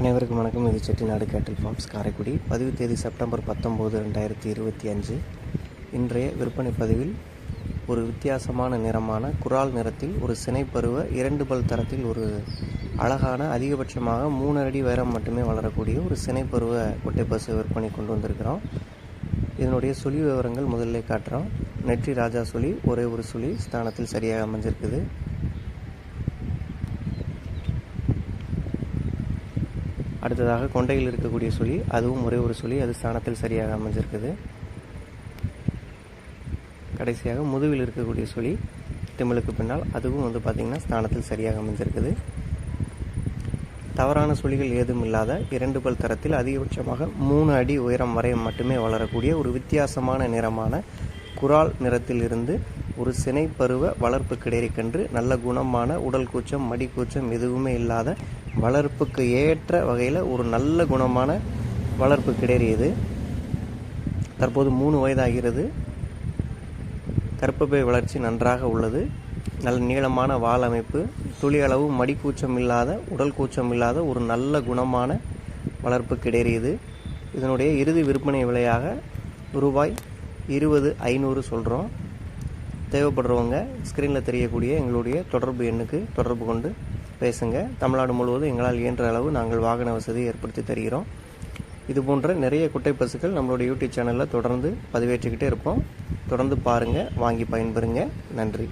அனைவருக்கும் வணக்கம். இது செட்டிநாடு கேட்டில் ஃபார்ம்ஸ் காரைக்குடி. பதிவு தேதி செப்டம்பர் பத்தொம்போது ரெண்டாயிரத்தி இருபத்தி அஞ்சு. இன்றைய விற்பனை பதிவில் ஒரு வித்தியாசமான நிறமான குரால் நிறத்தில் ஒரு சினைப்பருவ இரண்டு பல் தரத்தில் ஒரு அழகான அதிகபட்சமாக மூணு அடி உயரம் மட்டுமே வளரக்கூடிய ஒரு சினைப்பருவ கொட்டை பசு விற்பனை கொண்டு வந்திருக்கிறோம். இதனுடைய சுழி விவரங்கள் முதல்ல காட்டுறோம். நெற்றி ராஜா சுழி ஒரே ஒரு சுழி ஸ்தானத்தில் சரியாக அமைஞ்சிருக்குது. அடுத்ததாக கொண்டையில் இருக்கக்கூடிய சுழி அதுவும் ஒரே ஒரு சுழி அது ஸ்தானத்தில் சரியாக அமைஞ்சிருக்குது. கடைசியாக முதுவில் இருக்கக்கூடிய சுழி திமிழுக்கு பின்னால் அதுவும் வந்து பார்த்திங்கன்னா ஸ்தானத்தில் சரியாக அமைஞ்சிருக்குது. தவறான சுழிகள் ஏதும் இல்லாத இரண்டு பல் தரத்தில் அதிகபட்சமாக மூணு அடி உயரம் வரை மட்டுமே வளரக்கூடிய ஒரு வித்தியாசமான நிறமான குரால் நிறத்தில் இருந்து ஒரு சினைப்பருவ வளர்ப்பு கிடைக்கன்று நல்ல குணமான உடல் கூச்சம் மடி கூச்சம் எதுவுமே இல்லாத வளர்ப்புக்கு ஏற்ற வகையில் ஒரு நல்ல குணமான வளர்ப்பு கிடைரி தற்போது மூணு வயதாகிறது. கற்பப்பை வளர்ச்சி நன்றாக உள்ளது. நல்ல நீளமான வால் அமைப்பு துளி அளவு மடி கூச்சம் இல்லாத உடல் கூச்சம் இல்லாத ஒரு நல்ல குணமான வளர்ப்பு கிடைரி இதனுடைய இறுதி விற்பனை விலையாக ரூபாய் இருபது ஐநூறு சொல்கிறோம் தேவைப்படுறவங்க ஸ்க்ரீனில் தெரியக்கூடிய எங்களுடைய தொடர்பு எண்ணுக்கு தொடர்பு கொண்டு பேசுங்க. தமிழ்நாடு முழுவதும் எங்களால் இயன்ற அளவு நாங்கள் வாகன வசதி ஏற்படுத்தி தருகிறோம். இது போன்ற நிறைய குட்டை பசுக்கள் நம்மளுடைய யூடியூப் சேனலில் தொடர்ந்து பதிவேற்றிக்கிட்டே இருப்போம். தொடர்ந்து பாருங்கள் வாங்கி பயன்பெறுங்க. நன்றி.